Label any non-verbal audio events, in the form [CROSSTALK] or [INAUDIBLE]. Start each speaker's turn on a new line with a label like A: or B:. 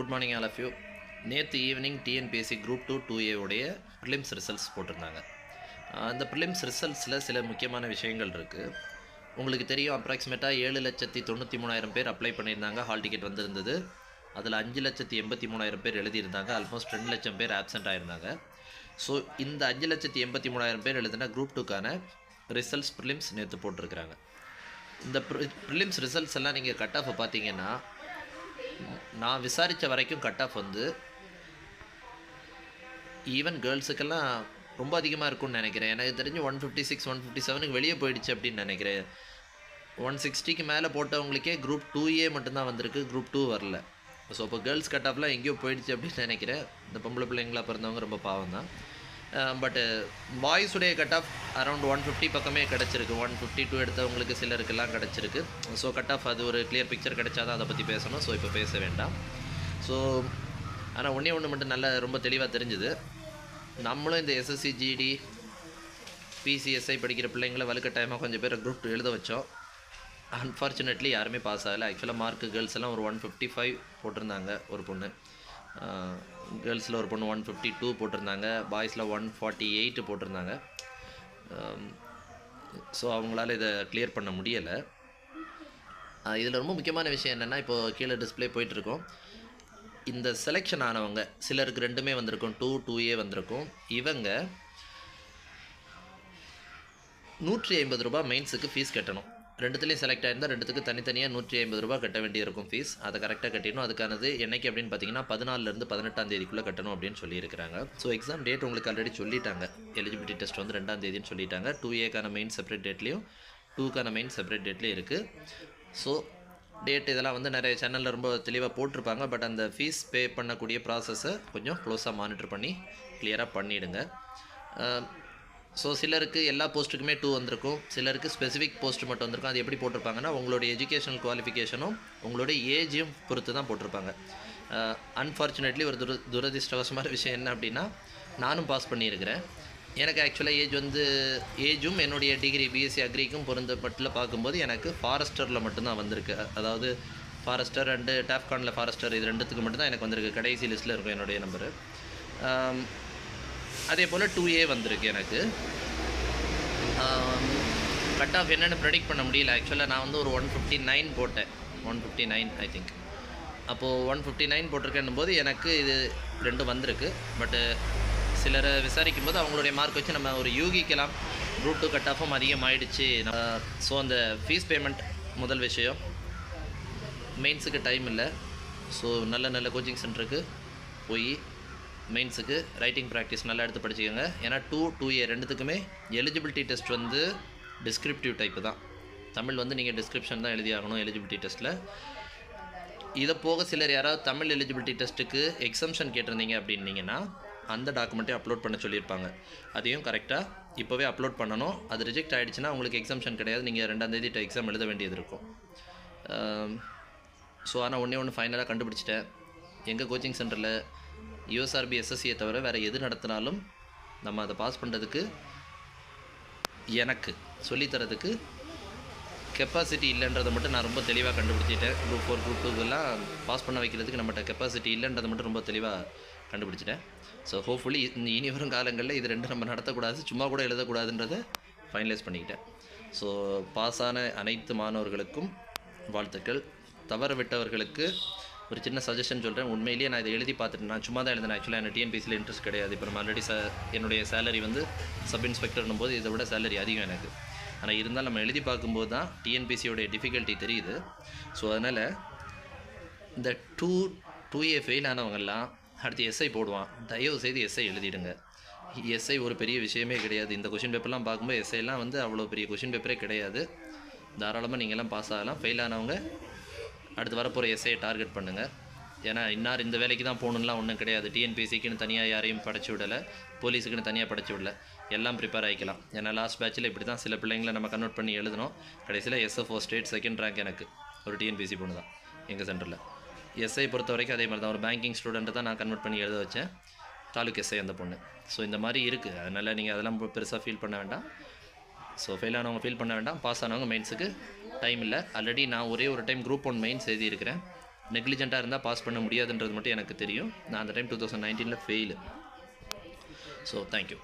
A: Good morning all of you நேற்று evening TNPSC group two two ஏவுடைய prelims results போட்டிருந்தாங்க. அந்த prelims ரிசல்ட்ஸில் சில முக்கியமான விஷயங்கள் இருக்குது உங்களுக்கு தெரியும் அப்ராக்சிமேட்டாக ஏழு லட்சத்தி தொண்ணூற்றி மூணாயிரம் பேர் அப்ளை பண்ணியிருந்தாங்க. ஹால் டிக்கெட் வந்திருந்தது. அதில் அஞ்சு லட்சத்தி எண்பத்தி மூணாயிரம் பேர் எழுதியிருந்தாங்க. ஆல்மோஸ்ட் ரெண்டு லட்சம் பேர் ஆப்சென்ட் ஆயிருந்தாங்க. ஸோ இந்த அஞ்சு லட்சத்தி எண்பத்தி மூணாயிரம் பேர் எழுதின குரூப் டூக்கான ரிசல்ட்ஸ் ப்ரிலிம்ஸ் நேற்று போட்டிருக்கிறாங்க. இந்த ப்ரிலிம்ஸ் ரிசல்ட்ஸ் எல்லாம் நீங்கள் கட் ஆஃப் பார்த்தீங்கன்னா நான் விசாரித்த வரைக்கும் கட் ஆஃப் வந்து ஈவன் கேர்ள்ஸுக்கெல்லாம் ரொம்ப அதிகமாக இருக்கும்னு நினைக்கிறேன். எனக்கு தெரிஞ்சு one fifty six one fifty செவனுக்கு வெளியே போயிடுச்சு அப்படின்னு நினைக்கிறேன். ஒன் சிக்ஸ்டிக்கு மேலே போட்டவங்களுக்கே குரூப் டூ ஏ மட்டும்தான் வந்திருக்கு குரூப் டூ வரல. ஸோ இப்போ கேர்ள்ஸ் கட் ஆஃப்லாம் எங்கேயோ போயிடுச்சு அப்படின்னு நினைக்கிறேன். இந்த பொம்பளை பிள்ளைங்களா பிறந்தவங்க ரொம்ப பாவம் தான் பட்டு பாய்ஸுடைய cut off around one fifty பக்கமே கிடச்சிருக்கு. ஒன் ஃபிஃப்டி டூ எடுத்தவங்களுக்கு சிலருக்கெல்லாம் கிடச்சிருக்கு. ஸோ கட் ஆஃப் அது ஒரு கிளியர் பிக்சர் கிடைச்சாதான் அதை பற்றி பேசணும். ஸோ இப்போ பேச வேண்டாம். ஸோ ஆனால் ஒன்றே ஒன்று மட்டும் நல்லா ரொம்ப தெளிவாக தெரிஞ்சுது. நம்மளும் இந்த எஸ்எஸ்சி ஜிடி பிசிஎஸ்ஐ படிக்கிற பிள்ளைங்களை வலுக்கட்டாயமாக கொஞ்சம் பேர் குரூப் எழுத வச்சோம். அன்ஃபார்ச்சுனேட்லி யாருமே பாஸ் ஆகலை. ஆக்சுவலாக மார்க்கு கேர்ள்ஸ் எல்லாம் ஒரு ஒன் ஃபிஃப்டி ஃபைவ் போட்டிருந்தாங்க ஒரு பொண்ணு. கேர்ள்ஸில் ஒரு பொண்ணு ஒன் ஃபிஃப்டி டூ போட்டிருந்தாங்க. பாய்ஸில் ஒன் ஃபார்ட்டி எயிட் போட்டிருந்தாங்க ஸோ அவங்களால இதை கிளியர் பண்ண முடியலை. இதில் ரொம்ப முக்கியமான விஷயம் என்னென்னா இப்போது கீழே டிஸ்பிளே போயிட்டுருக்கோம். இந்த செலெக்ஷன் ஆனவங்க சிலருக்கு ரெண்டுமே வந்திருக்கும் டூ டூ ஏ வந்திருக்கும். இவங்க நூற்றி ஐம்பது ரூபாய் மெயின்ஸுக்கு ஃபீஸ் கட்டணும். ரெண்டுத்துலேயும் செலக்ட் ஆயிருந்தால் ரெண்டுத்துக்கு தனித்தனியாக நூற்றி ஐம்பது ரூபா கட்ட வேண்டியிருக்கும் ஃபீஸ் அதை கரெக்டாக கட்டிடணும் அதுக்கானது என்னைக்கு அப்படின்னு பார்த்தீங்கன்னா பதினாலிருந்து பதினெட்டாம் தேதிக்குள்ளே கட்டணும் அப்படின்னு சொல்லியிருக்கிறாங்க. ஸோ எக்ஸாம் டேட் உங்களுக்கு ஆல்ரெடி சொல்லிட்டாங்க. எலிஜிபிலிட்டி டெஸ்ட் வந்து ரெண்டாம் தேதின்னு சொல்லிட்டாங்க. டூ ஏக்கான மெயின் செப்பரேட் டேட்லேயும் டூக்கான மெயின் செப்பரேட் டேட்லேயும் இருக்குது ஸோ டேட் இதெல்லாம் வந்து நிறைய சேனலில் ரொம்ப தெளிவாக போட்டிருப்பாங்க. பட் அந்த ஃபீஸ் பே பண்ணக்கூடிய ப்ராசஸை கொஞ்சம் க்ளோஸாக மானிட்டர் பண்ணி கிளியராக பண்ணிவிடுங்க ஸோ சிலருக்கு எல்லா போஸ்ட்டுக்குமே டூ வந்திருக்கும். சிலருக்கு ஸ்பெசிஃபிக் போஸ்ட் மட்டும் வந்திருக்கும். அது எப்படி போட்டிருப்பாங்கன்னா உங்களுடைய எஜுகேஷனல் குவாலிஃபிகேஷனும் உங்களுடைய ஏஜையும் பொறுத்து தான் போட்டிருப்பாங்க. அன்ஃபார்ச்சுனேட்லி ஒரு துர துரதிருஷ்டவசமான [LAUGHS] விஷயம் என்ன அப்படின்னா நானும் பாஸ் பண்ணியிருக்கிறேன். எனக்கு ஆக்சுவலாக ஏஜ் வந்து ஏஜும் என்னுடைய டிகிரி பிஎஸ்சி அக்ரிக்கும் பொருந்தப்பட்டில் பார்க்கும்போது எனக்கு ஃபாரஸ்டரில் மட்டும்தான் வந்திருக்கு. அதாவது ஃபாரஸ்டர் அண்டு டாப்கானில் ஃபாரஸ்டர் இது ரெண்டுத்துக்கு மட்டும்தான் எனக்கு வந்திருக்கு. கடைசி லிஸ்ட்டில் இருக்கும் என்னுடைய நம்பரு அதே போல் டூ ஏ வந்திருக்கு எனக்கு. கட் ஆஃப் என்னென்னு ப்ரெடிக்ட் பண்ண முடியல. ஆக்சுவலாக நான் வந்து ஒரு ஒன் ஃபிஃப்டி நைன் போட்டேன். One fifty nine I think அப்போது ஒன் ஃபிஃப்டி நைன் போட்டிருக்கேன்னும் போது எனக்கு இது ரெண்டும் வந்திருக்கு. பட்டு சிலரை விசாரிக்கும் போது அவங்களுடைய மார்க் வச்சு நம்ம ஒரு யூகிக்கலாம். ரூட் டூ கட் ஆஃபும் அதிகமாகிடுச்சு ஸோ அந்த ஃபீஸ் பேமெண்ட் முதல் விஷயம். மெயின்ஸுக்கு டைம் இல்லை. ஸோ நல்ல நல்ல கோச்சிங் சென்டருக்கு போய் மெயின்ஸுக்கு ரைட்டிங் ப்ராக்டிஸ் நல்லா எடுத்து படிச்சுக்கோங்க. ஏன்னா டூ டூ ஏ ரெண்டுத்துக்குமே எலிஜிபிலிட்டி டெஸ்ட் வந்து டிஸ்கிரிப்டிவ் டைப்பு தான். தமிழ் வந்து நீங்கள் டிஸ்கிரிப்ஷன் தான் எழுதி ஆகணும் எலிஜிபிலிட்டி டெஸ்ட்டில் இதை போக சிலர் யாராவது தமிழ் எலிஜிபிலிட்டி டெஸ்ட்டுக்கு எக்ஸம்ஷன் கேட்டிருந்தீங்க அப்படின்னீங்கன்னா அந்த டாக்குமெண்ட்டை அப்லோட் பண்ண சொல்லியிருப்பாங்க. அதையும் கரெக்டாக இப்போவே அப்லோட் பண்ணணும். அது ரிஜெக்ட் ஆகிடுச்சுன்னா உங்களுக்கு எக்ஸம்ஷன் கிடையாது. நீங்கள் ரெண்டாம் தேதி எக்ஸாம் எழுத வேண்டியது இருக்கும். ஸோ ஆனால் ஒன்றே ஒன்று ஃபைனலாக கண்டுபிடிச்சிட்டேன். எங்கள் கோச்சிங் சென்டரில் யூஎஸ்ஆர்பி எஸ்எஸ்சியை தவிர வேறு எது நடத்தினாலும் நம்ம அதை பாஸ் பண்ணுறதுக்கு எனக்கு சொல்லித்தரதுக்கு கெப்பாசிட்டி இல்லைன்றதை மட்டும் நான் ரொம்ப தெளிவாக கண்டுபிடிச்சிட்டேன். குரூப் ஃபோர் குரூப் டூக்கெல்லாம் பாஸ் பண்ண வைக்கிறதுக்கு நம்மகிட்ட கெப்பாசிட்டி இல்லைன்றதை மட்டும் ரொம்ப தெளிவாக கண்டுபிடிச்சிட்டேன். ஸோ ஹோப்ஃபுல்லி இனி வரும் காலங்களில் இது ரெண்டும் நம்ம நடத்தக்கூடாது சும்மா கூட எழுதக்கூடாதுன்றதை ஃபைனலைஸ் பண்ணிக்கிட்டேன். ஸோ பாஸ் ஆன அனைத்து மாணவர்களுக்கும் வாழ்த்துக்கள். தவற விட்டவர்களுக்கு ஒரு சின்ன சஜஷன் சொல்கிறேன் உண்மையிலேயே நான் இதை எழுதி பார்த்துட்டு நான் சும்மா தான் எழுதினேன். ஆக்சுவலாக எனக்கு டிஎன்பிசியில் இன்ட்ரெஸ்ட் கிடையாது. இப்போ நம்ம ஆல்ரெடி ச என்னுடைய சேலரி வந்து சப் இன்ஸ்பெக்டர்னும் போது இதை விட சேலரி அதிகம் எனக்கு. ஆனால் இருந்தாலும் நம்ம எழுதி பார்க்கும்போது தான் டிஎன்பிசியோடைய டிஃபிகல்ட்டி தெரியுது. ஸோ அதனால் இந்த டூ டூ ஏ ஃபெயில் ஆனவங்கெல்லாம் அடுத்து எஸ்ஐ போடுவான். தயவு செய்து எஸ்ஐ எழுதிடுங்க. எஸ்ஐ ஒரு பெரிய விஷயமே கிடையாது. இந்த கொஷின் பேப்பர்லாம் பார்க்கும்போது எஸ்ஐலாம் வந்து அவ்வளோ பெரிய கொஷின் பேப்பரே கிடையாது. தாராளமாக நீங்கள்லாம் பாஸ் ஆகலாம். ஃபெயில் ஆனவங்க அடுத்து வரப்போகிற எஸ்ஐயை டார்கெட் பண்ணுங்கள் ஏன்னா இன்னார் இந்த வேலைக்கு தான் போகணுன்லாம் ஒன்றும் கிடையாது. டிஎன்பிசிக்குன்னு தனியாக யாரையும் படைச்சி விடலை. போலீஸுக்குன்னு தனியாக படைச்சி விடல. எல்லாம் ப்ரிப்பேர் ஆகிக்கலாம். ஏன்னா லாஸ்ட் பேட்சில் இப்படி தான் சில பிள்ளைங்களை நம்ம கன்வெர்ட் பண்ணி எழுதணும் கடைசியில் எஸ்எஃப்ஓ ஸ்டேட் செகண்ட் ரேங்க் எனக்கு. ஒரு டிஎன்பிசி பொண்ணு தான் எங்கள் சென்டரில் எஸ்ஐ பொறுத்த வரைக்கும் அதே மாதிரி தான். ஒரு பேங்கிங் ஸ்டூடெண்ட்டை தான் நான் கன்வெர்ட் பண்ணி எழுத வச்சேன். தாலுக் எஸ்ஐ அந்த பொண்ணு. ஸோ இந்த மாதிரி இருக்குது அதனால் நீங்கள் அதெல்லாம் பெருசாக ஃபீல் பண்ண வேண்டாம். ஸோ ஃபெயில் ஆனவங்க ஃபீல் பண்ண வேண்டாம். பாஸ் ஆனவங்க மெயின்ஸுக்கு டைம் இல்லை. ஆல்ரெடி நான் ஒரே ஒரு டைம் குரூப் ஒன் மெயின்ஸ் எழுதியிருக்கிறேன். நெக்லிஜெண்ட்டாக இருந்தால் பாஸ் பண்ண முடியாதுன்றது மட்டும் எனக்கு தெரியும். நான் அந்த டைம் டூ தௌசண்ட் நைன்டீனில் ஃபெயிலு ஸோ தேங்க்யூ